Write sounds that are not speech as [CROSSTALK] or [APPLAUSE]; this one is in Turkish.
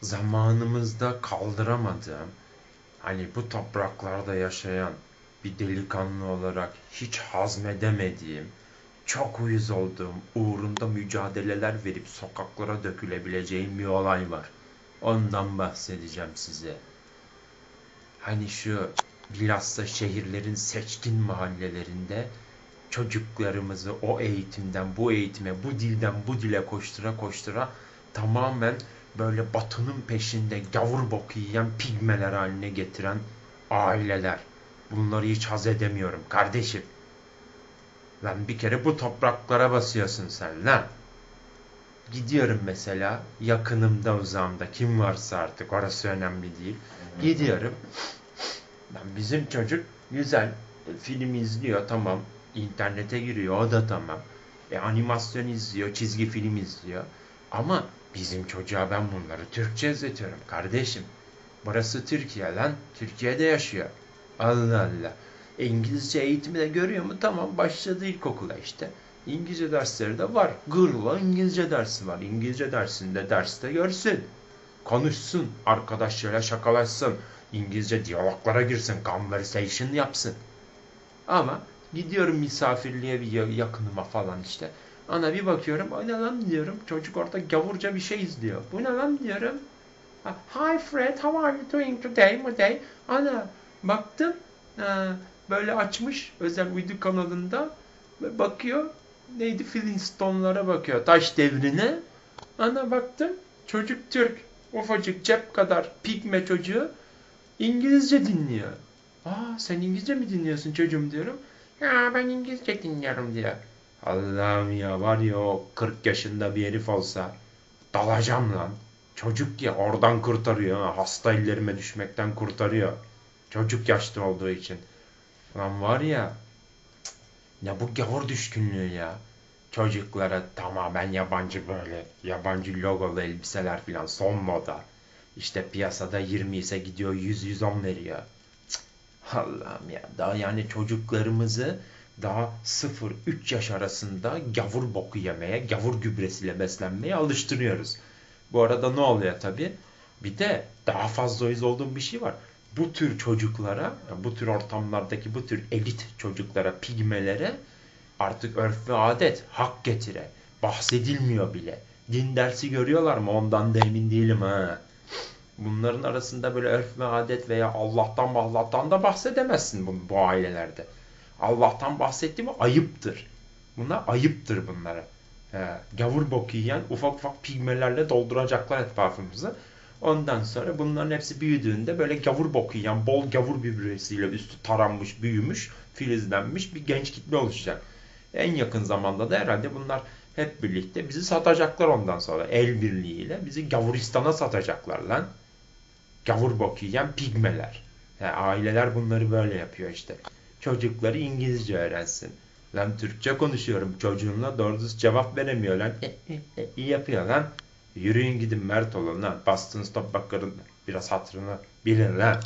zamanımızda kaldıramadığım, hani bu topraklarda yaşayan bir delikanlı olarak hiç hazmedemediğim, çok uyuz olduğum, uğrunda mücadeleler verip sokaklara dökülebileceğim bir olay var. Ondan bahsedeceğim size. Hani şu bilhassa şehirlerin seçkin mahallelerinde çocuklarımızı o eğitimden bu eğitime, bu dilden bu dile koştura koştura tamamen böyle batının peşinde gavur boku yiyen pigmeler haline getiren aileler. Bunları hiç haz edemiyorum kardeşim. Lan bir kere bu topraklara basıyorsun sen lan. Gidiyorum mesela yakınımda uzağımda kim varsa artık orası önemli değil. Gidiyorum. Lan bizim çocuk güzel film izliyor tamam. İnternete giriyor o da tamam. E, animasyon izliyor, çizgi film izliyor. Ama bizim çocuğa ben bunları Türkçe izletiyorum kardeşim. Burası Türkiye lan. Türkiye'de yaşıyor. Allah Allah. İngilizce eğitimi de görüyor mu? Tamam başladı ilkokula işte. İngilizce dersleri de var. Gırla İngilizce dersi var. İngilizce dersinde derste görsün. Konuşsun. Arkadaşlarıyla şakalaşsın. İngilizce diyaloglara girsin. Conversation yapsın. Ama gidiyorum misafirliğe bir yakınıma falan işte. Ana bir bakıyorum. O ne lan diyorum. Çocuk orada gavurca bir şey izliyor. Bu ne lan diyorum. Hi Fred, how are you doing today? Today? Ana baktım. Böyle açmış özel uydu kanalında. Bakıyor. Neydi? Flintstone'lara bakıyor. Taş devrine. Ana baktım. Çocuk Türk. Ufacık cep kadar pigme çocuğu. İngilizce dinliyor. Aa sen İngilizce mi dinliyorsun çocuğum diyorum. Ya ben İngilizce dinliyorum diyor. Allah'ım ya var ya o 40 yaşında bir herif olsa dalacağım lan. Çocuk ya oradan kurtarıyor. Ha, hasta ellerime düşmekten kurtarıyor. Çocuk yaşta olduğu için. Lan var ya ne bu gavur düşkünlüğü ya. Çocuklara tamamen yabancı böyle yabancı logolu elbiseler filan son moda. İşte piyasada 20 ise gidiyor 100-110 veriyor. Allah'ım ya. Daha yani çocuklarımızı daha 0-3 yaş arasında gavur boku yemeye, gavur gübresiyle beslenmeye alıştırıyoruz. Bu arada ne oluyor tabi? Bir de daha fazla uyuz olduğum bir şey var. Bu tür çocuklara, bu tür ortamlardaki bu tür elit çocuklara, pigmelere artık örf ve adet hak getire. Bahsedilmiyor bile. Din dersi görüyorlar mı? Ondan da emin değilim ha. Bunların arasında böyle örf ve adet veya Allah'tan Allah'tan da bahsedemezsin bu, bu ailelerde. Allah'tan bahsetti mi ayıptır. Buna ayıptır bunlara. He, gavur boku yiyen ufak ufak pigmelerle dolduracaklar etrafımızı. Ondan sonra bunların hepsi büyüdüğünde böyle gavur boku yiyen, bol gavur bibresiyle üstü taranmış, büyümüş, filizlenmiş bir genç kitle oluşacak. En yakın zamanda da herhalde bunlar hep birlikte bizi satacaklar ondan sonra. El birliğiyle bizi Gavuristan'a satacaklar lan. Gavur boku yiyen pigmeler. Yani aileler bunları böyle yapıyor işte. Çocukları İngilizce öğrensin. Lan Türkçe konuşuyorum çocuğumla doğru düz cevap veremiyor lan. [LAUGHS] İyi yapıyor lan. Yürüyün gidin mert olun lan. Bastığınız toprakların biraz hatırını bilin lan.